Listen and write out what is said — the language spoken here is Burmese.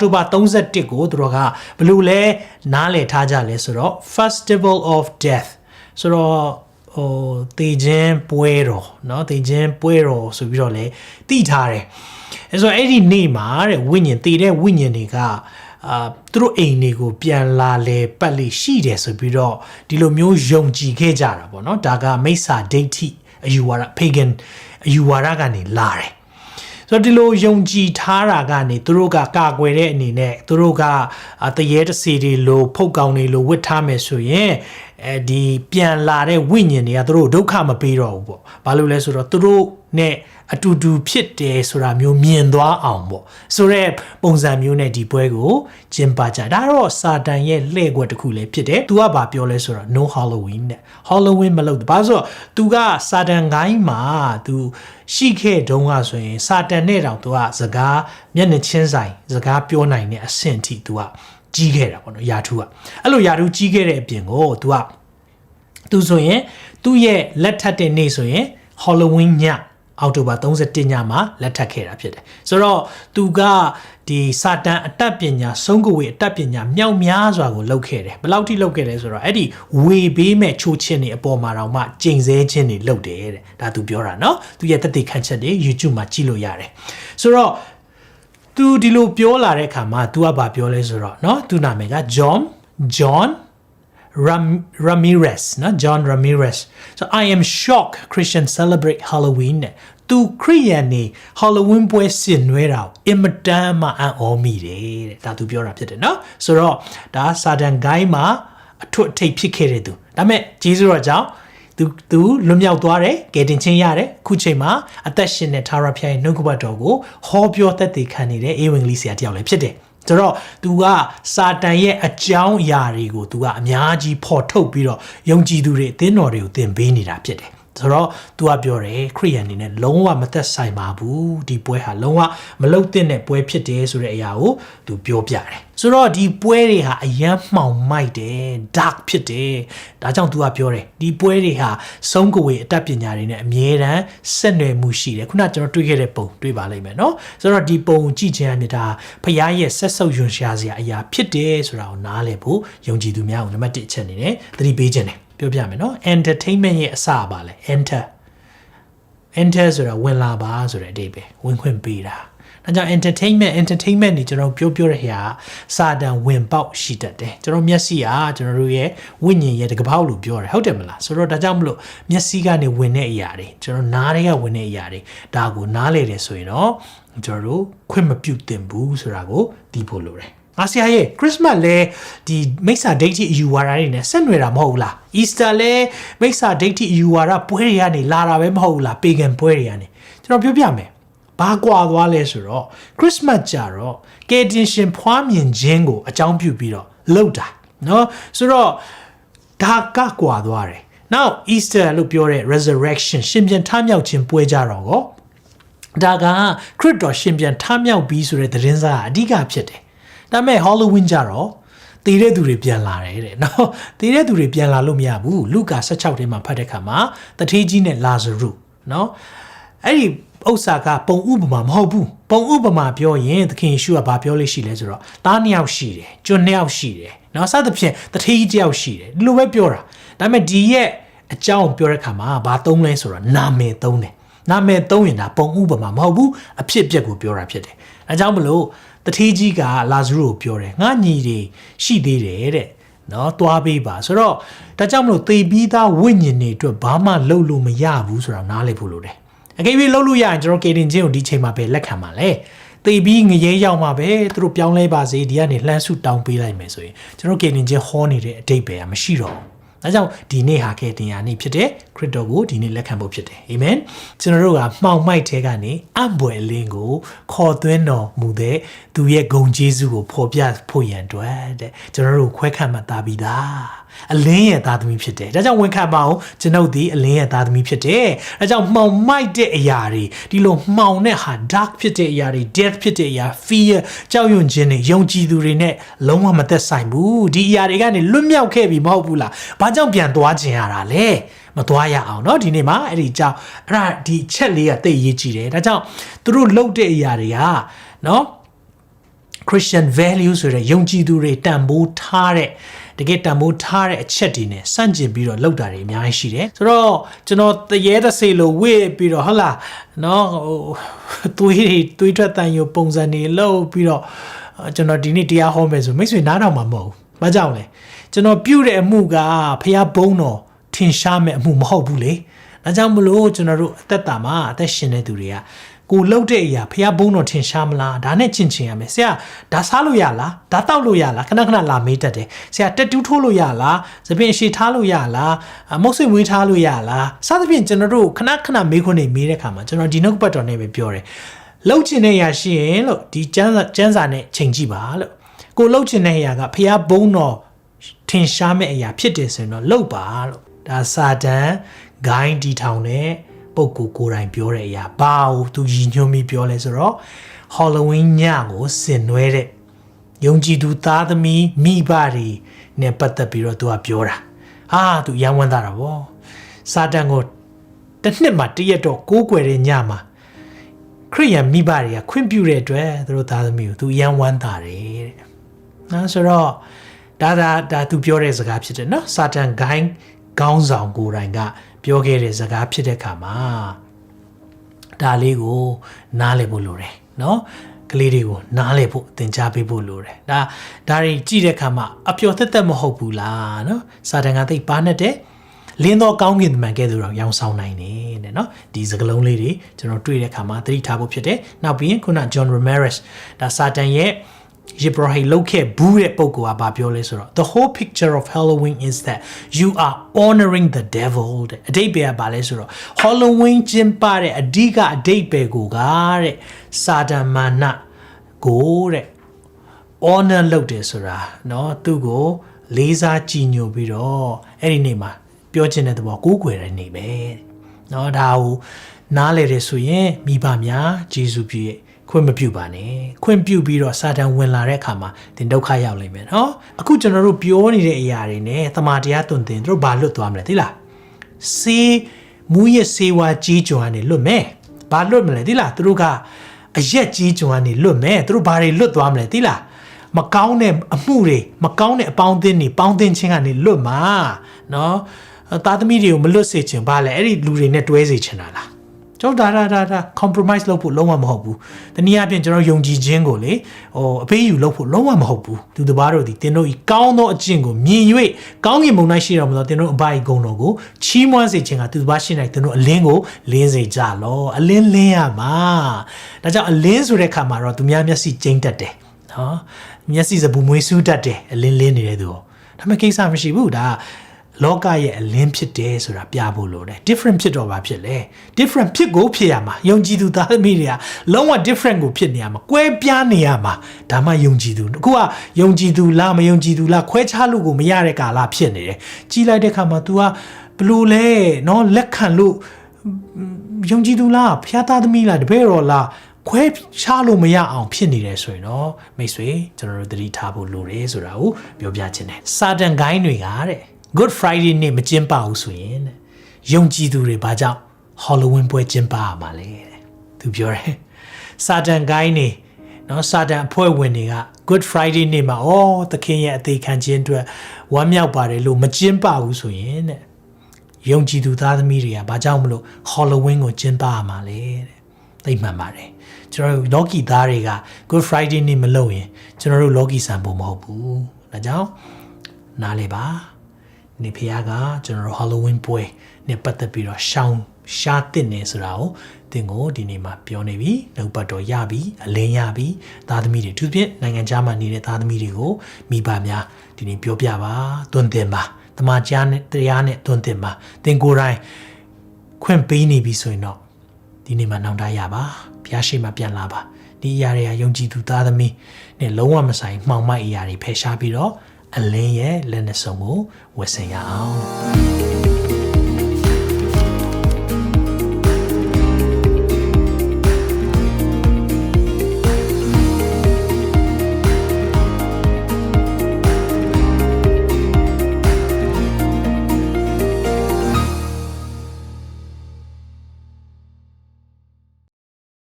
တိုဘာ31ကိုသူတို့ကဘယ်လိုလဲနားလည်ထားကြလဲဆိုတော့ Festival of Death ဆိုတော့ဟိုတေခြင်းပွဲတော်เนาะတေခြင်းပွဲတော်ဆိုပြီးတော့လဲတည်ထားတယ်အဲဆိုအဲ့ဒီနေ့မှာတဲ့ဝိညာဉ်တည်တဲ့ဝိညာဉ်တွေကအာသူတို့အိမ်တွေကိုပြန်လာလေပတ်လေရှိတယ်ဆိုပြီးတော့ဒီလိုမျိုးယုံကြည်ခဲ့ကြတာပေါ့เนาะဒါကမိစ္ဆာဒိဋ္ဌိအယူဝါဒ pagan အယူဝါဒကနေလာတယ် ဆိုတော့ဒီလိုယုံကြည်ထားတာကနေသူတို့ကကာကွယ်တဲ့အနေနဲ့သူတို့ကအာတရေတစီတွေလိုဖုတ်ကောင်တွေလိုဝတ်ထားမယ်ဆိုရင်အဲဒီပြန်လာတဲ့ဝိညာဉ်တွေကသူတို့ဒုက္ခမပေးတော့ဘူးပေါ့ဘာလို့လဲဆိုတော့သူတို့နဲ့ အတူတူဖြစ်တယ်ဆိုတာမျိုးမြင်သွားအောင်ပေါ့ဆိုတော့ပုံစံမျိုးနဲ့ဒီပွဲကိုကျင်းပကြဒါတော့စာတန်ရဲ့လှည့်ကွက်တစ်ခုလည်းဖြစ်တယ်။ तू ကဘာပြောလဲဆိုတော့ no halloween တဲ့ halloween မလုပ်ဘူး။ဘာလို့ဆိုတော့ तू ကစာတန်ဂိုင်းမှာ तू ရှိခဲ့တုန်းကဆိုရင်စာတန်နဲ့တောင် तू ကစကားမျက်နှာချင်းဆိုင်စကားပြောနိုင်တဲ့အဆင့်ထိ तू ကကြီးခဲ့တာပေါ့နော်ယာထူးကအဲ့လိုယာထူးကြီးခဲ့တဲ့အပြင်ကို तू ကသူဆိုရင်သူ့ရဲ့လက်ထပ်တဲ့နေ့ဆိုရင် Halloween ည အောက်တိုဘာ31ညမှာလက်ထပ်ခဲ့တာဖြစ်တယ်ဆိုတော့သူကဒီစာတန်အတတ်ပညာဆုံးကဝေအတတ်ပညာမြောက်များစွာကိုလုပ်ခဲ့တယ်ဘယ်လောက်ထိလုပ်ခဲ့လဲဆိုတော့အဲ့ဒီဝေပေးမဲ့ချိုးချင်းတွေအပေါ်မှာတော့မှကျိန်ဆဲချင်းတွေလုပ်တယ်တဲ့ဒါသူပြောတာเนาะသူရဲ့တက်တေခန့်ချက်တွေ YouTube မှာကြည့်လို့ရတယ်ဆိုတော့ तू ဒီလိုပြောလာတဲ့အခါမှာ तू ကဘာပြောလဲဆိုတော့เนาะသူနာမည်က John John Ram, Ramirez နော် John Ramirez so I am shocked Christian celebrate Halloween တဲ့သူခရိယန်နေ Halloween ပွဲဆင်နွှဲတာကိုအင်မတန်မှအံ့ဩမိတယ်တဲ့ဒါသူပြောတာဖြစ်တယ်နော်ဆိုတော့ဒါစာတန်ဂိုင်းမှာအထွတ်အထိပ်ဖြစ်ခဲ့တဲ့သူဒါပေမဲ့ဂျေဇုတော်ကြောင့်သူသူလွတ်မြောက်သွားတယ်ကယ်တင်ခြင်းရတယ်ခုချိန်မှာအသက်ရှင်တဲ့သာရဖျားရဲ့နှုတ်ကပတ်တော်ကိုဟောပြောသက်သေခံနေတဲ့ဧဝံဂေလိဆရာတယောက်လည်းဖြစ်တယ် ဆိုတော့ तू ကစာတန်ရဲ့အကြောင်းအရာတွေကို तू ကအများကြီးဖော်ထုတ်ပြီးတော့ယုံကြည်သူတွေအသင်းတော်တွေကိုသင်ပေးနေတာဖြစ်တယ် ဆိုတော့ तू ကပြောတယ်ခရိယန်အနေနဲ့လုံးဝမသက်ဆိုင်ပါဘူးဒီပွဲဟာလုံးဝမလုတ်တဲ့ပွဲဖြစ်တယ်ဆိုတဲ့အရာကို तू ပြောပြတယ်ဆိုတော့ဒီပွဲတွေဟာအယမ်းမှောင်မိုက်တယ် dark ဖြစ်တယ်ဒါကြောင့် तू ကပြောတယ်ဒီပွဲတွေဟာဆုံးကဝေအတတ်ပညာတွေနဲ့အမြဲတမ်းဆက်နွယ်မှုရှိတယ်ခုနကျွန်တော်တွေ့ခဲ့တဲ့ပုံတွေ့ပါလိမ့်မယ်เนาะဆိုတော့ဒီပုံကြည့်ခြင်းအမြင်ဒါဖရားရဲ့ဆက်ဆုပ်ယွန်ရှာစရာအရာဖြစ်တယ်ဆိုတာကိုနားလည်ဖို့ယုံကြည်သူများကိုနံပါတ်1အချက်အနေနဲ့သတိပေးခြင်းတယ် ပြောပြမယ်နော် entertainment ရဲ့အစပါလဲ enter enter ဆိုတာဝင်လာပါဆိုတဲ့အဓိပ္ပာယ်ဝင်ခွင့်ပေးတာဒါကြောင့် entertainment entertainment နေကျွန်တော်ပြောပြောတဲ့ဟာစာတန်ဝင်ပေါက်ရှိတတ်တယ်ကျွန်တော်မျက်စိကကျွန်တော်တို့ရဲ့ဝိညာဉ်ရဲ့တကပောက်လို့ပြောတယ်ဟုတ်တယ်မလားဆိုတော့ဒါကြောင့်မလို့မျက်စိကနေဝင်တဲ့အရာတွေကျွန်တော်နားတွေကဝင်တဲ့အရာတွေဒါကိုနားလေတယ်ဆိုရင်တော့ကျွန်တော်တို့ခွင့်မပြုတင်ဘူးဆိုတာကိုသိဖို့လိုတယ် ငါဆရာရဲ့ခရစ်စမတ်လဲဒီမိစ္ဆာဒိဋ္ဌိအယူဝါဒတွေနဲ့ဆက်နွယ်တာမဟုတ်ဘူးလား။ Easter လဲမိစ္ဆာဒိဋ္ဌိအယူဝါဒပွဲတွေကနေလာတာပဲမဟုတ်ဘူးလား။ Pagan ပွဲတွေကနေကျွန်တော်ပြောပြမယ်။ဘာကွာသွားလဲဆိုတော့ခရစ်စမတ်ကြတော့ကယ်တင်ရှင်ဖွားမြင်ခြင်းကိုအကြောင်းပြုပြီးတော့လုပ်တာနော်ဆိုတော့ဒါကကွာသွားတယ်။ Now Easter လို့ပြောတဲ့ resurrection ရှင်ပြန်ထမြောက်ခြင်းပွဲကြတော့ကောဒါကခရစ်တော်ရှင်ပြန်ထမြောက်ပြီးဆိုတဲ့သတင်းစာအဓိကဖြစ်တယ် ဒါပေမဲ့ Halloween ကြတော့တည်တဲ့သူတွေပြန်လာတယ်တဲ့နော်တည်တဲ့သူတွေပြန်လာလို့မရဘူးလူကာ16ထဲမှာဖတ်တဲ့ခါမှာတထေးကြီးနဲ့လာဇရုနော်အဲ့ဒီဥစ္စာကပုံဥပမာမဟုတ်ဘူးပုံဥပမာပြောရင်သခင်ယေရှုကဘာပြောလို့ရှိလဲဆိုတော့သားနှစ်ယောက်ရှိတယ်ကျွန်းနှစ်ယောက်ရှိတယ်နော်စသဖြင့်တထေးကြီးတစ်ယောက်ရှိတယ်ဒီလိုပဲပြောတာဒါပေမဲ့ဒီရဲ့အကြောင်းပြောတဲ့ခါမှာဘာသုံးလဲဆိုတော့နာမည်သုံးတယ်နာမည်သုံးရင်ဒါပုံဥပမာမဟုတ်ဘူးအဖြစ်အပျက်ကိုပြောတာဖြစ်တယ်အဲကြောင့်မလို့ တထေးကြီးကလာဇရုကိုပြောတယ်ငါညီတွေရှိသေးတယ်တဲ့နော်သွားပေးပါဆိုတော့ဒါကြောင့်မလို့သေပြီးသားဝိညာဉ်တွေအတွက်ဘာမှလုပ်လို့မရဘူးဆိုတာနားလည်ဖို့လိုတယ်အကယ်၍လုပ်လို့ရရင်ကျွန်တော်ကေတင်ချင်းကိုဒီချိန်မှာပဲလက်ခံပါလေသေပြီးငရဲရောက်မှာပဲသူတို့ပြောင်းလဲပါစေဒီကနေလှမ်းစုတောင်းပေးလိုက်မယ်ဆိုရင်ကျွန်တော်ကေတင်ချင်းဟောနေတဲ့အတိတ်ပဲမရှိတော့ဘူး ဒါကြောင့်ဒီနေ့ဟာခဲ့တင်ရနေ့ဖြစ်တဲ့ခရစ်တော်ကိုဒီနေ့လက်ခံဖို့ဖြစ်တယ်အာမင်ကျွန်တော်တို့ကမှောင်မိုက်ထဲကနေအံ့ဘွယ်လင်းကိုခေါ်သွင်းတော်မူတဲ့သူရဲ့ဂုံကျေးဇူးကိုဖော်ပြဖို့ရန်အတွက်တဲ့ကျွန်တော်တို့ခွဲခန့်မှတ်သားပြီးသားအလင်းရဲ့သားသမီးဖြစ်တယ်ဒါကြောင့်ဝန်ခံပါအောင်ကျွန်ုပ်ဒီအလင်းရဲ့သားသမီးဖြစ်တယ်ဒါကြောင့်မှောင်မိုက်တဲ့အရာတွေဒီလိုမှောင်တဲ့ဟာ dark ဖြစ်တဲ့အရာတွေ death ဖြစ်တဲ့အရာ fear ကြောက်ရွံ့ခြင်းတွေယုံကြည်သူတွေနဲ့လုံးဝမသက်ဆိုင်ဘူးဒီအရာတွေကနေလွတ်မြောက်ခဲ့ပြီမဟုတ်ဘူးလားဘာကြောင့်ပြန်သွားခြင်းရတာလဲမသွားရအောင်เนาะဒီနေ့မှာအဲ့ဒီကြောင့်အဲ့ဒါဒီချက်လေးကတိတ်ရေးကြည့်တယ်ဒါကြောင့်သူတို့လှုပ်တဲ့အရာတွေကเนาะခ Christian value ဆိုတဲ့ယုံကြည်သူတွေတန်ဖိုးထားတဲ့တကယ်တန်ဖိုးထားတဲ့အချက်တွေနဲ့စန့်ကျင်ပြီးတော့လောက်တာတွေအများကြီးရှိတယ်ဆိုတော့ကျွန်တော်တရေတဆေလို့ဝေ့ပြီးတော့ဟုတ်လားနော်ဟိုသွေးတွေသွေးထွက်တန်ရုံပုံစံတွေလောက်ပြီးတော့ကျွန်တော်ဒီနေ့တရားဟောမယ်ဆိုမိတ်ဆွေနားထောင်မှာမဟုတ်ဘူး။ဘာကြောင့်လဲကျွန်တော်ပြုတဲ့အမှုကဖះဘုံတော်ထင်ရှားမဲ့အမှုမဟုတ်ဘူးလေ။ဒါကြောင့်မလို့ကျွန်တော်တို့အသက်တာမှာအသက်ရှင်တဲ့သူတွေက ကိုလှုပ်တဲ့အရာဖះဘုံတော်ထင်ရှားမလားဒါနဲ့ချင်ချင်ရမယ်ဆရာဒါစားလို့ရလားဒါတောက်လို့ရလားခဏခဏလာမေးတတ်တယ်ဆရာတက်တူးထိုးလို့ရလားသပင်ရှည်ထားလို့ရလားမုတ်ဆွေမွေးထားလို့ရလားစသဖြင့်ကျွန်တော်တို့ခဏခဏမေးခွန်းတွေမေးတဲ့ခါမှာကျွန်တော်ဒီနှုတ်ပတ်တော်နဲ့ပဲပြောတယ်လှုပ်ချင်တဲ့အရာရှိရင်လို့ဒီကျန်းစာကျန်းစာနဲ့ချိန်ကြည့်ပါလို့ကိုလှုပ်ချင်တဲ့အရာကဖះဘုံတော်ထင်ရှားမဲ့အရာဖြစ်တယ်ဆိုရင်တော့လှုပ်ပါလို့ဒါစာတန်ဂိုင်းတီထောင်တဲ့ ပုပ်ကိုကိုယ်တိုင်ပြောတဲ့အရာဘာကိုသူရည်ညွှန်းပြီးပြောလဲဆိုတော့ Halloween ညကိုဆင်နွှဲတဲ့ယုံကြည်သူသားသမီးမိဘတွေနဲ့ပတ်သက်ပြီးတော့သူကပြောတာဟာသူရန်ဝမ်းတာတာဗောစာတန်ကိုတစ်နှစ်မှတရက်တော့ကိုးကွယ်တဲ့ညမှာခရိယန်မိဘတွေကခွင့်ပြုတဲ့အတွက်သူတို့သားသမီးကိုသူရန်ဝမ်းတာတယ်တဲ့နော်ဆိုတော့ဒါဒါဒါသူပြောတဲ့စကားဖြစ်တယ်နော်စာတန်ဂိုင်းခေါင်းဆောင်ကိုယ်တိုင်က ပြောခဲ့တဲ့စကားဖြစ်တဲ့ခါမှာဒါလေးကိုနားလည်ဖို့လိုတယ်နော်ကလေးတွေကိုနားလည်ဖို့သင်ကြားပေးဖို့လိုတယ်ဒါဒါတွေကြည့်တဲ့ခါမှာအပျော်သက်သက်မဟုတ်ဘူးလားနော်စာတန်ကသိပါနဲ့တဲ့လင်းသောကောင်းကင်တမန်ကဲ့သို့တော့ရောင်းဆောင်နိုင်တယ်တဲ့နော်ဒီစကလုံးလေးတွေကျွန်တော်တွေ့တဲ့ခါမှာသတိထားဖို့ဖြစ်တယ်နောက်ပြီးရင်ခုန John Ramirez ဒါစာတန်ရဲ့ ယေဘရဟိလောက်ခဲ့ဘူးတဲ့ပုံကဘာပြောလဲဆိုတော့ the whole picture of Halloween is that you are honoring the devil တဲ့အတိတ်ပဲကဘာလဲဆိုတော့ Halloween ကျင်းပတဲ့အဓိကအတိတ်ပဲကိုကတဲ့စာတန်မာနကိုတဲ့ honor လုပ်တယ်ဆိုတာเนาะသူ့ကိုလေးစားကြည်ညိုပြီးတော့အဲ့ဒီနေ့မှာပြောချင်တဲ့သဘောကိုးကွယ်တဲ့နေ့ပဲเนาะဒါကိုနားလေတယ်ဆိုရင်မိဘများဂျေစုပြည့် ခွင့်မပြုပါနဲ့ခွင့်ပြုပြီးတော့စာတန်ဝင်လာတဲ့အခါမှာသင်ဒုက္ခရောက်လိမ့်မယ်နော်အခုကျွန်တော်တို့ပြောနေတဲ့အရာတွေနဲ့သမာတရားတွင်တင်တို့ဘာလွတ်သွားမလဲသိလားစေးမူရဲ့စေဝါကြီးကျွမ်းနေလွတ်မယ်ဘာလွတ်မလဲသိလားသူတို့ကအရက်ကြီးကျွမ်းနေလွတ်မယ်သူတို့ဘာတွေလွတ်သွားမလဲသိလားမကောင်းတဲ့အမှုတွေမကောင်းတဲ့အပေါင်းအသင်းတွေပေါင်းသင်းခြင်းကနေလွတ်မှာနော်သားသမီးတွေကိုမလွတ်စေချင်ဘာလဲအဲ့ဒီလူတွေနဲ့တွဲစေချင်တာလား ကျွန်တော်ဒါဒါဒါဒါ compromise လုပ်ဖို့လုံးဝမဟုတ်ဘူး။တနည်းအားဖြင့်ကျွန်တော်ယုံကြည်ခြင်းကိုလေဟိုအပေးယူလုပ်ဖို့လုံးဝမဟုတ်ဘူး။သူတစ်ပါးတို့ဒီသင်တို့ဤကောင်းသောအကျင့်ကိုမြင်၍ကောင်းကင်ဘုံ၌ရှိတော်မူသောသင်တို့အဘ၏ဂုဏ်တော်ကိုချီးမွမ်းစေခြင်းကသူတစ်ပါးရှိနိုင်သင်တို့အလင်းကိုလင်းစေကြလော။အလင်းလင်းရမှာ။ဒါကြောင့်အလင်းဆိုတဲ့ခါမှာတော့သူများမျက်စိကျိမ့်တတ်တယ်။နော်။မျက်စိစပူမွေးစူးတတ်တယ်အလင်းလင်းနေတဲ့သူ။ဒါပေမဲ့ကိစ္စမရှိဘူးဒါ လောကရဲ့အလင်းဖြစ်တယ်ဆိုတာပြဖို့လိုတယ် different ဖြစ်တော့ဘာဖြစ်လဲ different ဖြစ်ကိုဖြစ်ရမှာယုံကြည်သူသားသမီးတွေကလုံးဝ different ကိုဖြစ်နေရမှာကွဲပြားနေရမှာဒါမှယုံကြည်သူအခုကယုံကြည်သူလားမယုံကြည်သူလားခွဲခြားလို့ကိုမရတဲ့ကာလဖြစ်နေတယ်ကြီးလိုက်တဲ့ခါမှာ तू ကဘလို့လဲเนาะလက်ခံလို့ယုံကြည်သူလားဖျားသားသမီးလားတပည့်တော်လားခွဲခြားလို့မရအောင်ဖြစ်နေတယ်ဆိုရင်တော့မိတ်ဆွေကျွန်တော်တို့သတိထားဖို့လိုတယ်ဆိုတာကိုပြောပြချင်တယ်စာတန်ဂိုင်းတွေကတဲ့ Good Friday နေ့မကျင်းပဘူးဆိုရင်တဲ့ယုံကြည်သူတွေဘာကြောင့် Halloween ပွဲကျင်းပရမှာလဲတဲ့သူပြောတယ်စာတန်ဂိုင်းနေနော်စာတန်အဖွဲ့ဝင်တွေက Good Friday နေ့မှာအော်သခင်ရဲ့အသေးခံခြင်းအတွက်ဝမ်းမြောက်ပါတယ်လို့မကျင်းပဘူးဆိုရင်တဲ့ယုံကြည်သူသားသမီးတွေကဘာကြောင့်မလို့ Halloween ကိုကျင်းပရမှာလဲတဲ့သိမှန်ပါတယ်ကျွန်တော်တို့ Loki သားတွေက Good Friday နေ့မလုပ်ရင်ကျွန်တော်တို့ Loki ဆန်ဖို့မဟုတ်ဘူးဒါကြောင့်နားလေပါ နေဖះကကျွန်တော်တို့ Halloween ပွဲနဲ့ပတ်သက်ပြီးတော့ရှောင်းရှားတင်နေဆိုတာကိုတင်ကိုဒီနေ့မှာပြောနေပြီနှုတ်ပတ်တော်ရပြီအလင်းရပြီသားသမီးတွေသူဖြင့်နိုင်ငံခြားမှာနေတဲ့သားသမီးတွေကိုမိဘများဒီနေ့ပြောပြပါတွင်တင်ပါတမန်ကျမ်းနဲ့တရားနဲ့တွင်တင်ပါတင်ကိုယ်တိုင်ခွင့်ပေးနေပြီဆိုရင်တော့ဒီနေ့မှာနောင်တရပါဘုရားရှိခိုးပြန်လာပါဒီအရာတွေကယုံကြည်သူသားသမီးနဲ့လုံးဝမဆိုင်မှောင်မိုက်အရာတွေဖယ်ရှားပြီးတော့ အလင်းရဲ့လက်နဲ့စုံကိုဝတ်ဆင်ရအောင်